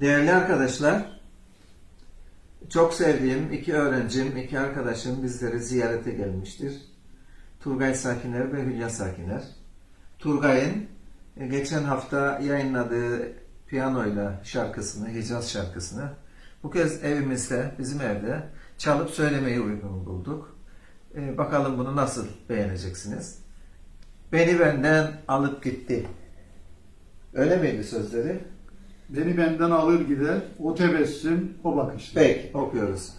Değerli arkadaşlar, çok sevdiğim iki öğrencim, iki arkadaşım bizleri ziyarete gelmiştir. Turgay Sakiner ve Hülya Sakiner. Turgay'ın e, geçen hafta yayınladığı piyanoyla şarkısını, Hicaz şarkısını bu kez evimizde, bizim evde çalıp söylemeyi uygun bulduk. E, bakalım bunu nasıl beğeneceksiniz. Beni benden alıp gitti. Öyle miydi sözleri? Beni benden alır gider, o tebessüm, o bakışlar. Peki, okuyoruz.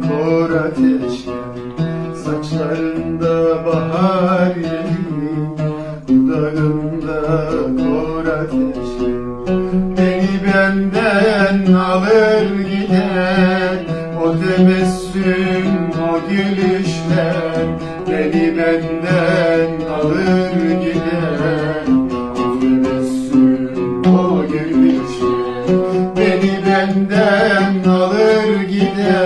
Kor ateşler. Saçlarında bahar yeli, dudağında kor ateşler. Beni benden alır gider, o tebessüm, o gülüşler. Beni benden alır gider, o tebessüm, o gülüşler. Beni benden alır gider,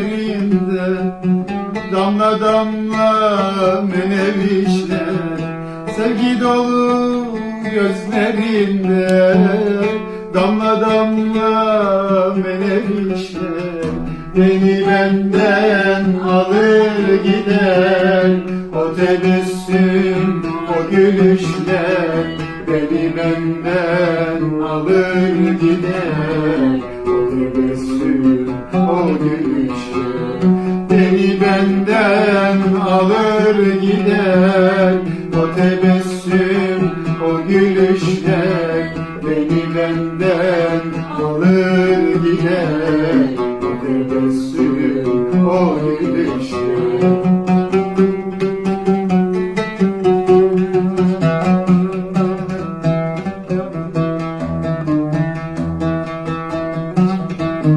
gözlerinde Damla damla menevişler Sevgi dolu gözlerinde Damla damla menevişler. Beni benden alır gider O tebessüm, o gülüşler. Beni benden alır gider O tebessüm,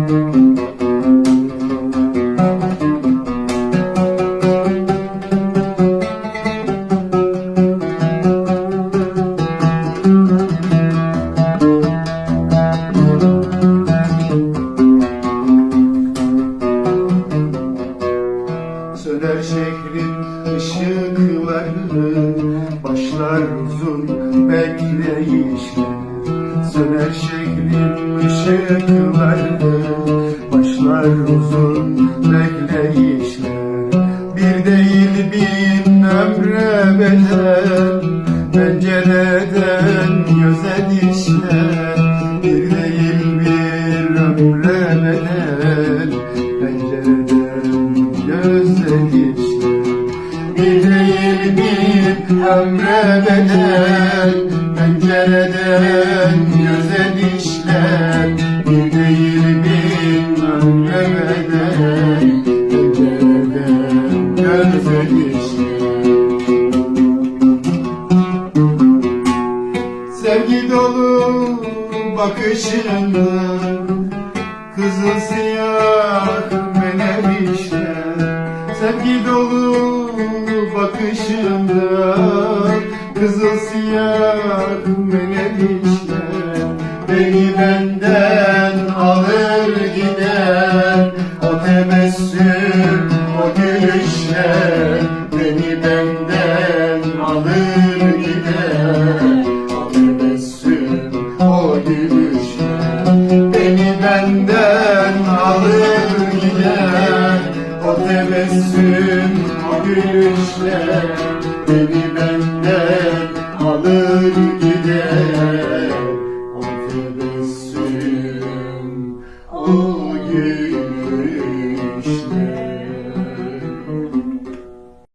Söner şehrin ışıkları Başlar uzun bekleyişler Söner şehrin ışıkları Başlar uzun bekleyişler. Bir değil bin ömre bedel. Pencereden göze dişler Bir değil bir ömre bedel. Pencereden göze Bir değil bir ömre bedel Pencereden göze dişler Bir değil bir ömre bedel Sevgi dolu bakışında Kızıl siyah menevişler Sevgi dolu bakışında Kızıl siyah Beni benden alır gider O tebessüm, o gülüşler Beni benden alır gider O tebessüm, o gülüşler Beni benden alır gider O tebessüm, o gülüşler Beni benden alır gider